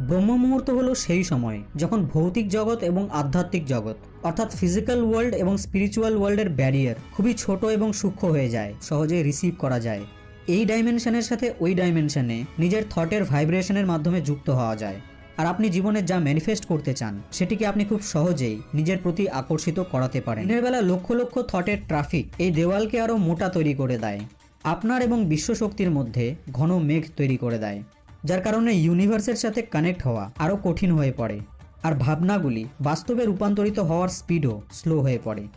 ব্রহ্ম মুহূর্ত হলো সেই সময়, যখন ভৌতিক জগৎ এবং আধ্যাত্মিক জগৎ, অর্থাৎ ফিজিক্যাল ওয়ার্ল্ড এবং স্পিরিচুয়াল ওয়ার্ল্ডের ব্যারিয়ার খুবই ছোট এবং সূক্ষ্ম হয়ে যায় সহজে রিসিভ করা যায়। এই ডাইমেনশনের সাথে ওই ডাইমেনশনে নিজের থটের ভাইব্রেশনের মাধ্যমে যুক্ত হওয়া যায়। আর আপনি জীবনে যা ম্যানিফেস্ট করতে চান, সেটিকে আপনি খুব সহজেই নিজের প্রতি আকর্ষিত করাতে পারেন। দিনের বেলা লক্ষ লক্ষ থটের ট্রাফিক এই দেওয়ালকে আরও মোটা তৈরি করে দেয়। আপনার এবং বিশ্বশক্তির মধ্যে ঘন মেঘ তৈরি করে দেয়। যার কারণে ইউনিভার্সের সাথে কানেক্ট হওয়া আরও কঠিন হয়ে পড়ে। আর ভাবনাগুলি বাস্তবে রূপান্তরিত হওয়ার স্পিডও স্লো হয়ে পড়ে।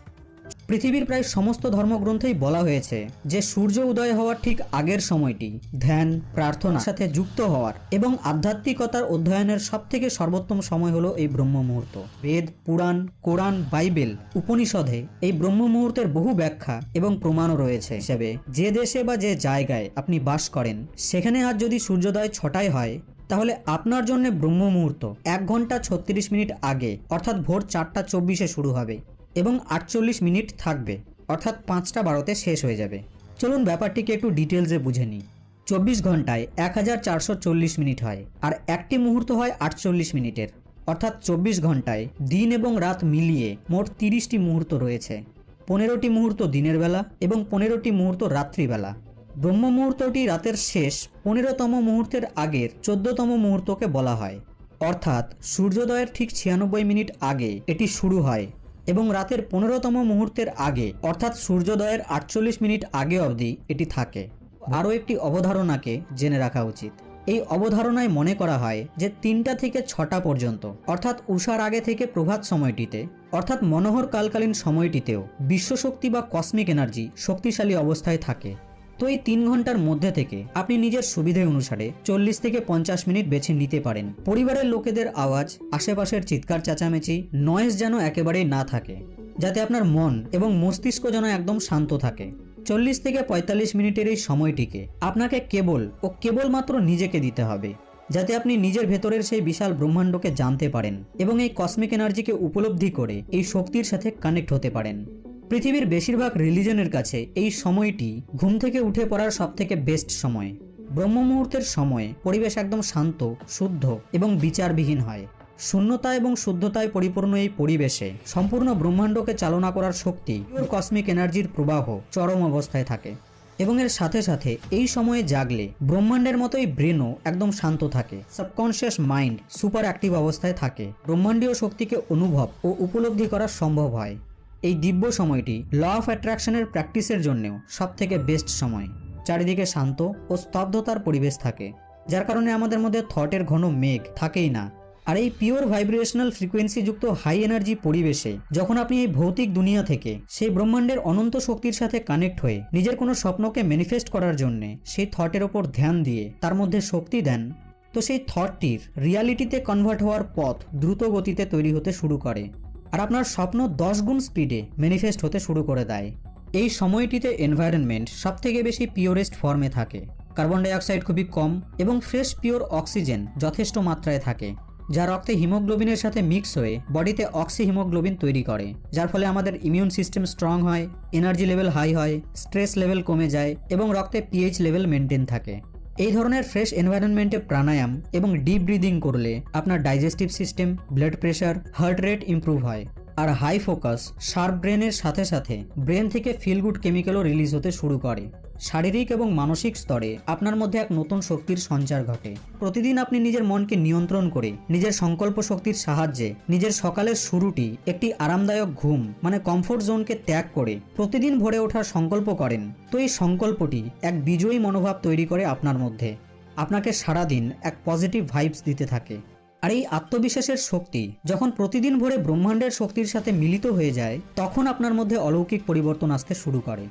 পৃথিবীর প্রায় সমস্ত ধর্মগ্রন্থেই বলা হয়েছে যে সূর্য উদয় হওয়ার ঠিক আগের সময়টি, ধ্যান প্রার্থনার সাথে যুক্ত হওয়ার এবং আধ্যাত্মিকতার অধ্যয়নের সবথেকে সর্বোত্তম সময় হলো এই ব্রহ্ম মুহূর্ত বেদ, পুরাণ, কোরআন, বাইবেল, উপনিষদে এই ব্রহ্ম মুহূর্তের বহু ব্যাখ্যা এবং প্রমাণও রয়েছে। হিসেবে যে দেশে বা যে জায়গায় আপনি বাস করেন, সেখানে আজ যদি সূর্যোদয় ছটায় হয়, তাহলে আপনার জন্য ব্রহ্ম মুহূর্ত এক ঘণ্টা ছত্রিশ মিনিট আগে, অর্থাৎ ভোর চারটা চব্বিশে শুরু হবে। এবং আটচল্লিশ মিনিট থাকবে, অর্থাৎ পাঁচটা বারোতে শেষ হয়ে যাবে। চলুন ব্যাপারটিকে একটু ডিটেলসে বুঝে নিই। চব্বিশ ঘন্টায় এক হাজার চারশো চল্লিশ মিনিট হয়, আর একটি মুহূর্ত হয় আটচল্লিশ মিনিটের। অর্থাৎ চব্বিশ ঘন্টায় দিন এবং রাত মিলিয়ে মোট তিরিশটি মুহূর্ত রয়েছে। পনেরোটি মুহূর্ত দিনের বেলা এবং পনেরোটি মুহূর্ত রাত্রিবেলা। ব্রহ্ম মুহূর্তটি রাতের শেষ পনেরোতম মুহূর্তের আগের চোদ্দতম মুহূর্তকে বলা হয়। অর্থাৎ সূর্যোদয়ের ঠিক ছিয়ানব্বই মিনিট আগে এটি শুরু হয়। এবং রাতের পনেরোতম মুহূর্তের আগে, অর্থাৎ সূর্যোদয়ের আটচল্লিশ মিনিট আগে অবধি এটি থাকে। আরও একটি অবধারণাকে জেনে রাখা উচিত। এই অবধারণায় মনে করা হয় যে তিনটা থেকে ছটা পর্যন্ত, অর্থাৎ উষার আগে থেকে প্রভাত সময়টিতে, অর্থাৎ মনোহর কালকালীন সময়টিতেও বিশ্বশক্তি বা কসমিক এনার্জি শক্তিশালী অবস্থায় থাকে। তো এই তিন ঘণ্টার মধ্যে থেকে আপনি নিজের সুবিধে অনুসারে চল্লিশ থেকে পঞ্চাশ মিনিট বেছে নিতে পারেন। পরিবারের লোকেদের আওয়াজ, আশেপাশের চিৎকার চেঁচামেচি নয়েজ যেন একেবারেই না থাকে, যাতে আপনার মন এবং মস্তিষ্ক যেন একদম শান্ত থাকে। চল্লিশ থেকে পঁয়তাল্লিশ মিনিটের এই সময়টিকে আপনাকে কেবল ও কেবলমাত্র নিজেকে দিতে হবে, যাতে আপনি নিজের ভেতরের সেই বিশাল ব্রহ্মাণ্ডকে জানতে পারেন এবং এই কসমিক এনার্জিকে উপলব্ধি করে এই শক্তির সাথে কানেক্ট হতে পারেন। পৃথিবীর বেশিরভাগ রিলিজনের কাছে এই সময়টি ঘুম থেকে উঠে পড়ার সবথেকে বেস্ট সময়। ব্রহ্ম মুহূর্তের সময়ে পরিবেশ একদম শান্ত, শুদ্ধ এবং বিচারবিহীন হয়। শূন্যতা এবং শুদ্ধতায় পরিপূর্ণ এই পরিবেশে সম্পূর্ণ ব্রহ্মাণ্ডকে চালনা করার শক্তি কসমিক এনার্জির প্রবাহ চরম অবস্থায় থাকে। এবং এর সাথে সাথে এই সময়ে জাগলে ব্রহ্মাণ্ডের মতোই ব্রেনও একদম শান্ত থাকে। সাবকনশিয়াস মাইন্ড সুপার অ্যাক্টিভ অবস্থায় থাকে। ব্রহ্মাণ্ডীয় শক্তিকে অনুভব ও উপলব্ধি করা সম্ভব হয়। এই দিব্য সময়টি ল অফ অ্যাট্রাকশনের প্র্যাকটিসের জন্যেও সব থেকে বেস্ট সময়। চারিদিকে শান্ত ও স্তব্ধতার পরিবেশ থাকে, যার কারণে আমাদের মধ্যে থটের ঘন মেঘ থাকেই না। আর এই পিওর ভাইব্রেশনাল ফ্রিকোয়েন্সি যুক্ত হাই এনার্জি পরিবেশে যখন আপনি এই ভৌতিক দুনিয়া থেকে সেই ব্রহ্মাণ্ডের অনন্ত শক্তির সাথে কানেক্ট হয়ে নিজের কোনো স্বপ্নকে ম্যানিফেস্ট করার জন্যে সেই থটের ওপর ধ্যান দিয়ে তার মধ্যে শক্তি দেন, তো সেই থটটির রিয়ালিটিতে কনভার্ট হওয়ার পথ দ্রুত গতিতে তৈরি হতে শুরু করে। আর আপনার স্বপ্ন দশ গুণ স্পিডে ম্যানিফেস্ট হতে শুরু করে দেয়। এই সময়টিতে এনভায়রনমেন্ট সব থেকে বেশি পিওরেস্ট ফর্মে থাকে। কার্বন ডাইঅক্সাইড খুবই কম এবং ফ্রেশ পিওর অক্সিজেন যথেষ্ট মাত্রায় থাকে, যা রক্তে হিমোগ্লোবিনের সাথে মিক্স হয়ে বডিতে অক্সি হিমোগ্লোবিন তৈরি করে, যার ফলে আমাদের ইমিউন সিস্টেম স্ট্রং হয় এনার্জি লেভেল হাই হয় স্ট্রেস লেভেল কমে যায় এবং রক্তে পিএইচ লেভেল মেনটেন থাকে। এই ধরনের ফ্রেশ এনভায়রনমেন্টে প্রাণায়াম এবং ডিপ ব্রিদিং করলে আপনার digestive system blood pressure heart rate improve হয়। আর হাই ফোকাস শার্প ব্রেনের সাথে সাথে ব্রেন থেকে ফিল গুড কেমিক্যালও রিলিজ হতে শুরু করে। শারীরিক এবং মানসিক স্তরে আপনার মধ্যে এক নতুন শক্তির সঞ্চার ঘটে। প্রতিদিন আপনি নিজের মনকে নিয়ন্ত্রণ করে, নিজের সংকল্প শক্তির সাহায্যে নিজের সকালের শুরুটি একটি আরামদায়ক ঘুম মানে কমফোর্ট জোনকে ত্যাগ করে প্রতিদিন ভরে ওঠার সংকল্প করেন। তো এই সংকল্পটি এক বিজয়ী মনোভাব তৈরি করে আপনার মধ্যে। আপনাকে সারাদিন এক পজিটিভ ভাইবস দিতে থাকে। আর এই আত্মবিশ্বাসের শক্তি যখন প্রতিদিন ভরে ব্রহ্মাণ্ডের শক্তির সাথে মিলিত হয়ে যায়, তখন আপনার মধ্যে অলৌকিক পরিবর্তন আসতে শুরু করে।